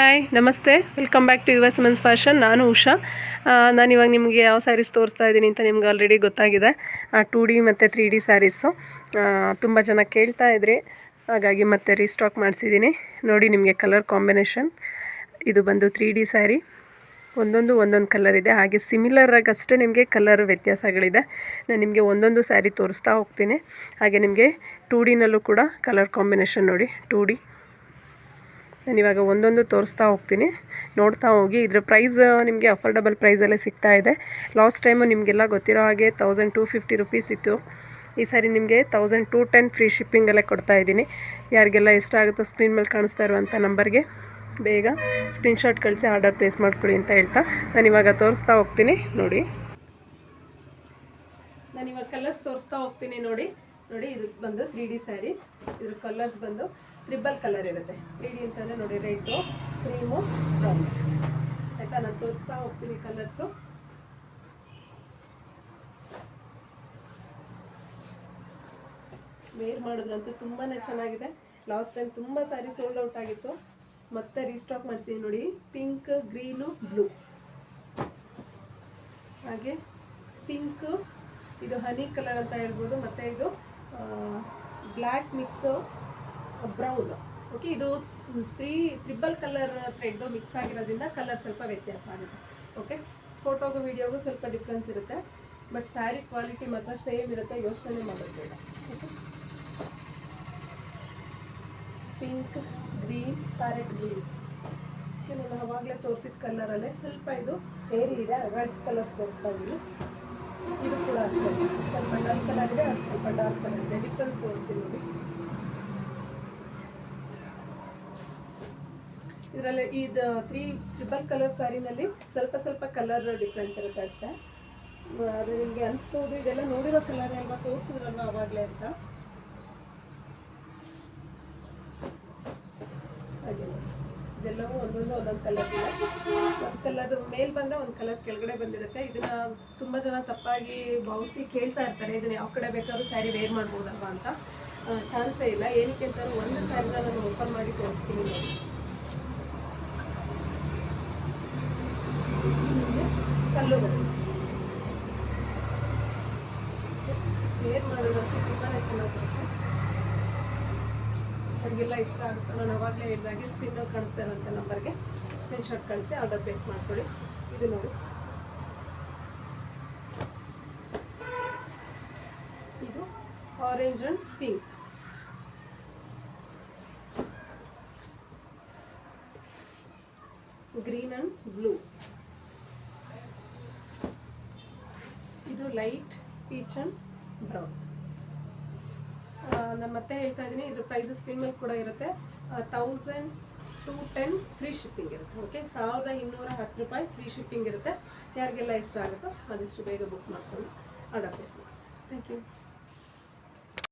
Hi, ನಮಸ್ತೆ. Welcome back to Yuvas men's fashion ನಾನು ಉಷಾ. ನಾನು ಇವಾಗ ನಿಮಗೆ ಯಾವ ಸ್ಯಾರೀಸ್ ತೋರಿಸ್ತಾ ಇದ್ದೀನಿ ಅಂತ ನಿಮ್ಗೆ ಆಲ್ರೆಡಿ ಗೊತ್ತಾಗಿದೆ. ಟೂ ಡಿ ಮತ್ತು ತ್ರೀ ಡಿ ಸ್ಯಾರೀಸು ತುಂಬ ಜನ ಕೇಳ್ತಾ ಇದ್ರಿ ಹಾಗಾಗಿ ಮತ್ತೆ ರೀಸ್ಟಾಕ್ ಮಾಡಿಸಿದ್ದೀನಿ. ನೋಡಿ ನಿಮಗೆ ಕಲರ್ ಕಾಂಬಿನೇಷನ್ ಇದು ಬಂದು ತ್ರೀ ಡಿ ಸ್ಯಾರಿ ಒಂದೊಂದು ಒಂದೊಂದು ಕಲರ್ ಇದೆ. ಹಾಗೆ ಸಿಮಿಲರ್ ಆಗಿ ನಿಮಗೆ ಕಲರ್ ವ್ಯತ್ಯಾಸಗಳಿದೆ. ನಾನು ನಿಮಗೆ ಒಂದೊಂದು ಸ್ಯಾರಿ ತೋರಿಸ್ತಾ ಹೋಗ್ತೀನಿ. ಹಾಗೆ ನಿಮಗೆ ಟೂ ಡಿನಲ್ಲೂ ಕೂಡ ಕಲರ್ ಕಾಂಬಿನೇಷನ್ ನೋಡಿ. ಟೂ ಡಿ ನಾನು ಇವಾಗ ಒಂದೊಂದು ತೋರಿಸ್ತಾ ಹೋಗ್ತೀನಿ. ನೋಡ್ತಾ ಹೋಗಿ. ಇದ್ರ ಪ್ರೈಸ್ ನಿಮಗೆ ಅಫೋರ್ಡಬಲ್ ಪ್ರೈಸಲ್ಲೇ ಸಿಗ್ತಾ ಇದೆ. ಲಾಸ್ಟ್ ಟೈಮು ನಿಮಗೆಲ್ಲ ಗೊತ್ತಿರೋ ಹಾಗೆ ತೌಸಂಡ್ ಟೂ ಫಿಫ್ಟಿ ರುಪೀಸ್ ಇತ್ತು. ಈ ಸಾರಿ ನಿಮಗೆ ತೌಸಂಡ್ ಟೂ ಟೆನ್ ಫ್ರೀ ಶಿಪ್ಪಿಂಗಲ್ಲೇ ಕೊಡ್ತಾ ಇದ್ದೀನಿ. ಯಾರಿಗೆಲ್ಲ ಇಷ್ಟ ಆಗುತ್ತೋ ಸ್ಕ್ರೀನ್ ಮೇಲೆ ಕಾಣಿಸ್ತಾ ಇರುವಂಥ ನಂಬರ್ಗೆ ಬೇಗ ಸ್ಕ್ರೀನ್ಶಾಟ್ ಕಳಿಸಿ ಆರ್ಡರ್ ಪ್ಲೇಸ್ ಮಾಡ್ಕೊಳ್ಳಿ ಅಂತ ಹೇಳ್ತಾ ನಾನು ಇವಾಗ ತೋರಿಸ್ತಾ ಹೋಗ್ತೀನಿ. ನೋಡಿ. ನಾನು ಇವಾಗ ಕಲರ್ಸ್ ತೋರಿಸ್ತಾ ಹೋಗ್ತೀನಿ ನೋಡಿ. ನೋಡಿ ಇದಕ್ಕೆ ಬಂದು ತ್ರೀ ಡಿ ಸ್ಯಾರಿ ಇದ್ರ ಕಲರ್ಸ್ ಬಂದು ತ್ರಿಬಲ್ ಕಲರ್ ಇರುತ್ತೆ. ತ್ರೀ ಡಿ ಅಂತಂದರೆ ನೋಡಿ ರೆಡ್ಡು ಕ್ರೀಮು ಬ್ರೌನ್ ಆಯಿತಾ? ನಾನು ತೋರಿಸ್ತಾ ಹೋಗ್ತೀನಿ ಕಲರ್ಸು ವೇರ್ ಮಾಡಿದ್ರಂತೂ ತುಂಬಾ ಚೆನ್ನಾಗಿದೆ. ಲಾಸ್ಟ್ ಟೈಮ್ ತುಂಬ ಸ್ಯಾರಿ ಸೋಲ್ಡ್ ಔಟ್ ಆಗಿತ್ತು. ಮತ್ತೆ ರೀಸ್ಟಾಕ್ ಮಾಡಿಸಿದ್ದೀನಿ ನೋಡಿ. ಪಿಂಕ್ ಗ್ರೀನು ಬ್ಲೂ ಹಾಗೆ ಪಿಂಕ್ ಇದು ಹನಿ ಕಲರ್ ಅಂತ ಹೇಳ್ಬೋದು. ಮತ್ತು ಇದು ಬ್ಲ್ಯಾಕ್ ಮಿಕ್ಸು ಬ್ರೌನ್ ಓಕೆ ಇದು three triple colour thread mix ಆಗಿರೋದ್ರಿಂದ ಕಲರ್ ಸ್ವಲ್ಪ ವ್ಯತ್ಯಾಸ ಆಗುತ್ತೆ. ಓಕೆ ಫೋಟೋಗೂ ವಿಡಿಯೋಗೂ ಸ್ವಲ್ಪ ಡಿಫ್ರೆನ್ಸ್ ಇರುತ್ತೆ. ಬಟ್ ಸ್ಯಾರಿ ಕ್ವಾಲಿಟಿ ಮಾತ್ರ ಸೇಮ್ ಇರುತ್ತೆ ಯೋಚನೆ ಮಾಡೋದು ಬೇಡ. Okay pink green parrot green okay ನಾನು ಅವಾಗಲೇ ತೋರಿಸಿದ ಕಲರಲ್ಲೇ ಸ್ವಲ್ಪ ಇದು ಏರಿ ಇದೆ ರೆಡ್ ಕಲರ್ಸ್ ತೋರಿಸ್ತಾ ಇದ್ದೀನಿ ಇದು ಕೂಡ ಅಷ್ಟೇ. ಸ್ವಲ್ಪ ಡಲ್ ಕಲರ್ ಇದೆ ಅದು ಸ್ವಲ್ಪ ಡಾರ್ಕ್ ಕಲರ್ ಇದೆ ಡಿಫ್ರೆನ್ಸ್ ತೋರಿಸ್ತೀನಿ ನೋಡಿ ಇದರಲ್ಲಿ ಇದು ತ್ರೀ ತ್ರಿಬಲ್ ಕಲರ್ ಸ್ಯಾರಿನಲ್ಲಿ ಸ್ವಲ್ಪ ಸ್ವಲ್ಪ ಕಲರ್ ಡಿಫ್ರೆನ್ಸ್ ಇರುತ್ತೆ ಅಷ್ಟೇ. ಅದು ನಿಮಗೆ ಅನಿಸ್ಬೋದು, ಇದೆಲ್ಲ ನೋಡಿರೋ ಕಲರ್ ಅಲ್ವಾ ತೋರಿಸಿದ್ರಲ್ವ ಅವಾಗಲೇ ಅಂತ. ಇದೆಲ್ಲವೂ ಒಂದೊಂದು ಒಂದೊಂದು ಕಲರ್ ಒಂದು ಕಲರ್ ಮೇಲ್ ಬಂದರೆ ಒಂದು ಕಲರ್ ಕೆಳಗಡೆ ಬಂದಿರುತ್ತೆ. ಇದನ್ನ ತುಂಬ ಜನ ತಪ್ಪಾಗಿ ಭಾವಿಸಿ ಕೇಳ್ತಾ ಇರ್ತಾರೆ, ಇದನ್ನ ಯಾವ ಕಡೆ ಬೇಕಾದ್ರೂ ಸ್ಯಾರಿ ವೇರ್ ಮಾಡ್ಬೋದಲ್ವಾ ಅಂತ. ಚಾನ್ಸೇ ಇಲ್ಲ. ಏನಕ್ಕೆ ಅಂತಂದ್ರೆ ಒಂದು ಸ್ಯಾರಿನ ನಾನು ಓಪನ್ ಮಾಡಿ ತೋರಿಸ್ತೀನಿ. ಬರುತ್ತೆ ತುಂಬಾ ಚೆನ್ನಾಗಿ ಅವ್ರಿಗೆಲ್ಲ ಇಷ್ಟ ಆಗುತ್ತೆ. ನಾನು ಅವಾಗಲೇ ಹೇಳಿದಾಗೆ ಸ್ಕ್ರೀನಲ್ಲಿ ಕಾಣಿಸ್ತಾ ಇರೋಂಥ ನಂಬರ್ಗೆ ಸ್ಕ್ರೀನ್ಶಾಟ್ ಕಳಿಸಿ ಆರ್ಡರ್ ಪ್ಲೇಸ್ ಮಾಡ್ಕೊಳ್ಳಿ. ಇದು ನೋಡಿ. ಇದು orange and pink green and blue ಇದು ಲೈಟ್, ಪೀಚ್ ಆ್ಯಂಡ್ ಬ್ರೌನ್. ನಾನು ಮತ್ತೆ ಹೇಳ್ತಾ ಇದ್ದೀನಿ, ಇದ್ರ ಪ್ರೈಸ್ ಸ್ಕ್ರೀನ್ ಮೇಲೆ ಕೂಡ ಇರುತ್ತೆ. Thousand two ten free shipping ಇರುತ್ತೆ. ಓಕೆ ಸಾವಿರದ ಇನ್ನೂರ ಹತ್ತು ರೂಪಾಯಿ ಫ್ರೀ ಶಿಪ್ಪಿಂಗ್ ಇರುತ್ತೆ. ಯಾರಿಗೆಲ್ಲ ಇಷ್ಟ ಆಗುತ್ತೋ ಆದಷ್ಟು ಬೇಗ ಬುಕ್ ಮಾಡ್ಕೊಂಡು ಆರ್ಡರ್ ಪ್ಲೇಸ್ ಮಾಡಿ ಥ್ಯಾಂಕ್ ಯು